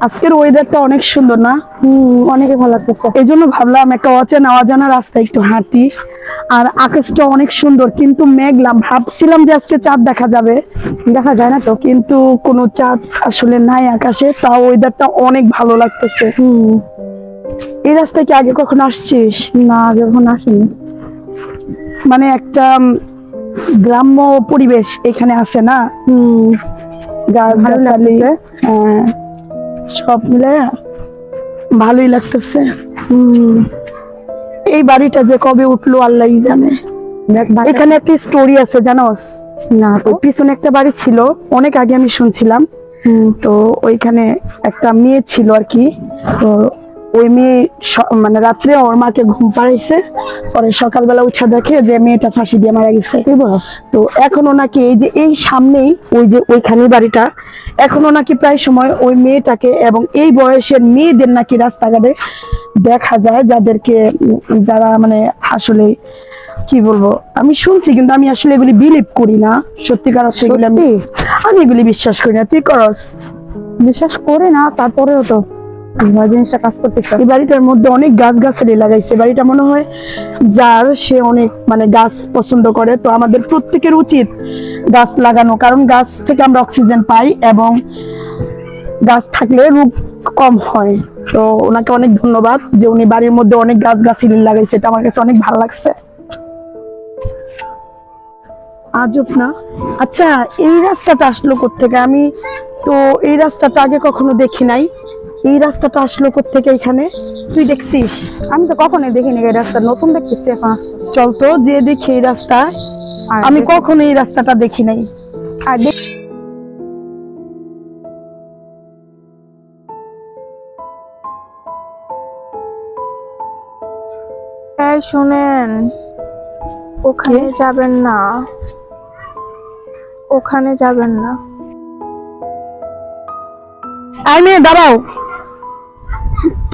আজকের ওয়েদারটা অনেক সুন্দর না? হম অনেকে ভালো লাগতেছে। এই জন্য ভাবলাম একটা অচেনা অজানা রাস্তা একটু হাঁটি। আর আকাশটা অনেক সুন্দর কিন্তু মেঘলা। ভাবছিলাম যে আজকে চাঁদ দেখা যাবে। দেখা যায় না তো কিন্তু কোনো চাঁদ আসলে নাই আকাশে তাও ওয়েদারটা অনেক ভালো লাগতেছে। হম। এই রাস্তায় কি আগে কখন আসছিস? না আগে কখনো আসিনি। মানে একটা গ্রাম্য পরিবেশ এখানে আছে না? হম। গাছ গাছালি সব মিলে ভালোই লাগতেছে। এই বাড়িটা যে কবে উঠল আল্লাহ জানে। এখানে একটা স্টোরি আছে জানোস? না তো। পিছনে একটা বাড়ি ছিল অনেক আগে আমি শুনছিলাম। হম। তো ওইখানে একটা মেয়ে ছিল আর কি। তো ওই মেয়ে মানে রাত্রে ওর মাকে ঘুম পাড়াইছে। পরে সকালবেলা উঠে দেখে যে মেয়েটা ফাঁসি দিয়ে মারা গেছে। তো এখনও নাকি এই যে এই সামনেই ওই যে ওইখানে বাড়িটা এখনও নাকি প্রায় সময় ওই মেয়েটাকে এবং এই বয়সের মেয়েদের নাকি রাস্তাঘাটে দেখা যায় যাদেরকে যারা মানে আসলে কি বলব আমি শুনছি কিন্তু আমি আসলে এগুলি বিলিভ করি না। সত্যিকার অর্থে এগুলি আমি আমি এগুলি বিশ্বাস করি না। তুই করস। বিশ্বাস করে না তারপরেও তো জিনিসটা কাজ করতেছে এই বাড়িটার মধ্যে অনেক গাছ গাছালি লাগাইছে। বাড়িটা মনে হয় যার সে অনেক মানে গাছ পছন্দ করে। তো আমাদের প্রত্যেকের উচিত গাছ লাগানো। কারণ গাছ থেকে আমরা অক্সিজেন পাই এবং গাছ থাকলে রোগ কম হয়। তো ওনাকে অনেক ধন্যবাদ যে উনি বাড়ির মধ্যে অনেক গাছ গাছালি লাগাইছে। এটা আমার কাছে অনেক ভালো লাগছে। আজব না? আচ্ছা এই রাস্তাটা আসলো থেকে আমি তো এই রাস্তাটা আগে কখনো দেখি নাই। এই রাস্তাটা আসলো থেকে এখানে? তুই দেখছিস? আমি তো কখনোই দেখিনি এই রাস্তা নতুন দেখতেছি এখন চল তো যে দেখি এই রাস্তা আমি কখনো এই রাস্তাটা দেখি নাই। আর এই শোনেন ওখানে যাবেন না। ওখানে যাবেন না। আই মেয়ে দাঁড়াও।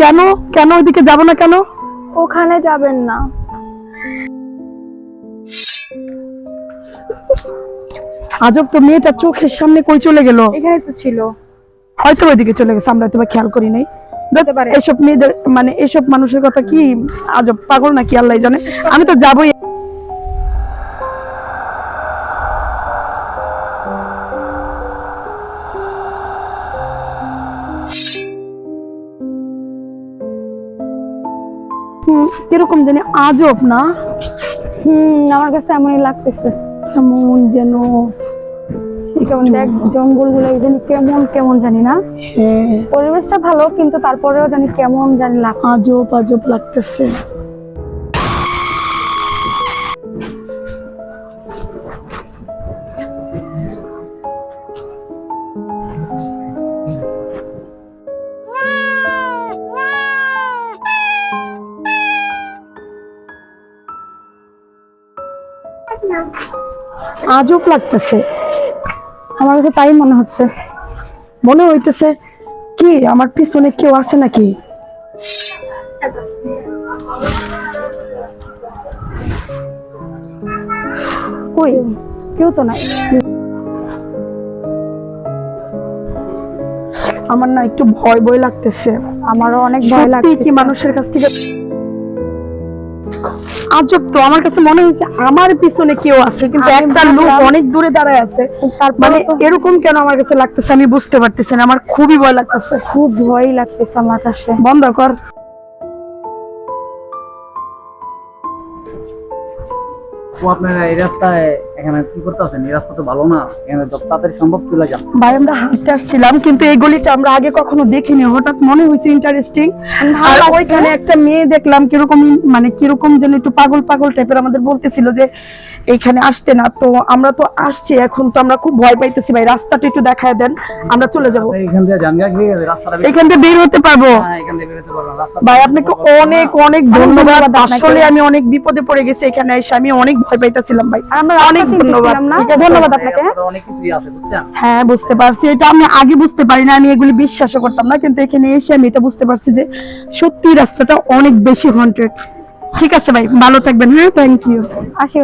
কেন? কেন ওইদিকে যাব না কেন? ওখানে যাবেন না। আজব তো মেয়েটা চোখের সামনে কই চলে গেল? এখানে তো ছিল। হয়তো ওইদিকে চলে গেছে আমরা তো খেয়াল করি নাই। এসব মেয়েদের মানে এসব মানুষের কথা কি আজব পাগল নাকি আল্লাহ জানে। আমি তো যাবোই। হুম, কীরকম জানি আজব না? হুম আমার কাছে এমনই লাগতেছে। কেমন যেন? কেমন দেখ জঙ্গলগুলো জানি কেমন কেমন জানি না। হ্যাঁ। পরিবেশটা ভালো কিন্তু তারপরেও জানি কেমন জানি লাগ আজব আজব লাগতেছে। আজব লাগতেছে। আমার কাছে তাই মনে হচ্ছে। মনে হইতেছে কি আমার পিছনে কেউ আছে নাকি? কই কেউ তো নাই। আমার না একটু ভয় ভয় লাগতেছে। আমারও অনেক ভয় লাগছে কি মানুষের কাছ থেকে আজব তো আমার কাছে মনে হয়েছে আমার পিছনে কেউ আছে কিন্তু একটা লোক অনেক দূরে দাঁড়ায় আছে। মানে এরকম কেন আমার কাছে লাগতেছে আমি বুঝতে পারতেছি না আমার খুবই ভয় লাগতেছে। খুব ভয় লাগতেছে আমার কাছে। বন্ধ কর। ও আপনারা এই রাস্তায় এখানে কি করতেছেন এই রাস্তা তো ভালো না। এখানে তাড়াতাড়ি সম্ভব চলে যান। ভাই আমরা হাঁটতে আসছিলাম কিন্তু এই গলিটা আমরা আগে কখনো দেখিনি। হঠাৎ মনে হয়েছে ইন্টারেস্টিং আর ওইখানে একটা মেয়ে দেখলাম কীরকম মানে কীরকম যেন একটু পাগল পাগল টাইপের আমাদের বলতেছিল যে এইখানে আসতে না। তো আমরা তো আসছি এখন তো আমরা খুব ভয় পাইতেছি। ভাই রাস্তাটা একটু দেখায় দেন আমরা চলে যাব। তো এইখান থেকে জানগা আছে রাস্তাটা এখান থেকে বের হতে পারব? হ্যাঁ এখান থেকে ভাই আপনাকে অনেক অনেক ধন্যবাদ। আসলে আমি অনেক বিপদে পড়ে গেছি এখানে এসে। আমি অনেক ভয় পাইতেছিলাম ভাই। আমরা অনেক হ্যাঁ বুঝতে পারছি। এটা আমি আগে বুঝতে পারি না আমি এগুলি বিশ্বাসও করতাম না কিন্তু এখানে এসে আমি এটা বুঝতে পারছি যে সত্যি রাস্তাটা অনেক বেশি হন্টেড ঠিক আছে ভাই ভালো থাকবেন হ্যাঁ? থ্যাংক ইউ আসি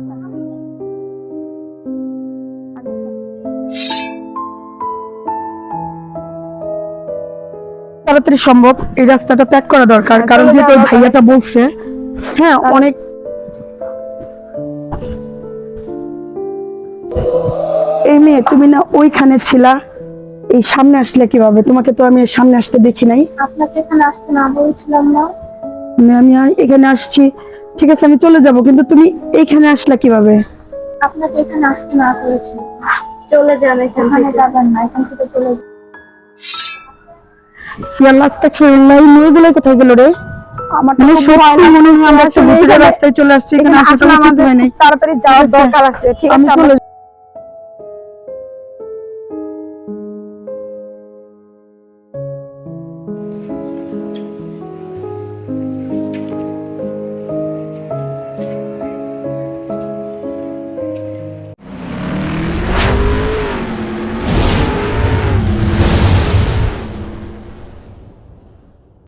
Thank. তাড়াতাড়ি সম্ভব এই রাস্তাটা ত্যাগ করা দরকার। কারণ চলে যেহেতু ভাইয়াটা বলছে হ্যাঁ অনেক এই মেয়ে তুমি না ওইখানে ছিলা এই সামনে আসলে কীভাবে? তোমাকে তো আমি সামনে আসতে দেখি নাই। আপনাকে এখানে আসতে না বলেছিলাম না? আমি আর এখানে আসছি। ঠিক আছে আমি চলে যাব কিন্তু তুমি এইখানে আসলে কীভাবে? আপনাকে এখানে আসতে না করেছি চলে যান এখানে যাবেন না এখান থেকে চলে যান। মেয়েগুলো কোথায় গেল রে? আমার মানে মনে হয় আমরা একটা রাস্তায় চলে আসছি এখানে আসলে আমাদের তাড়াতাড়ি যাওয়ার দরকার আছে ঠিক আছে? আমরা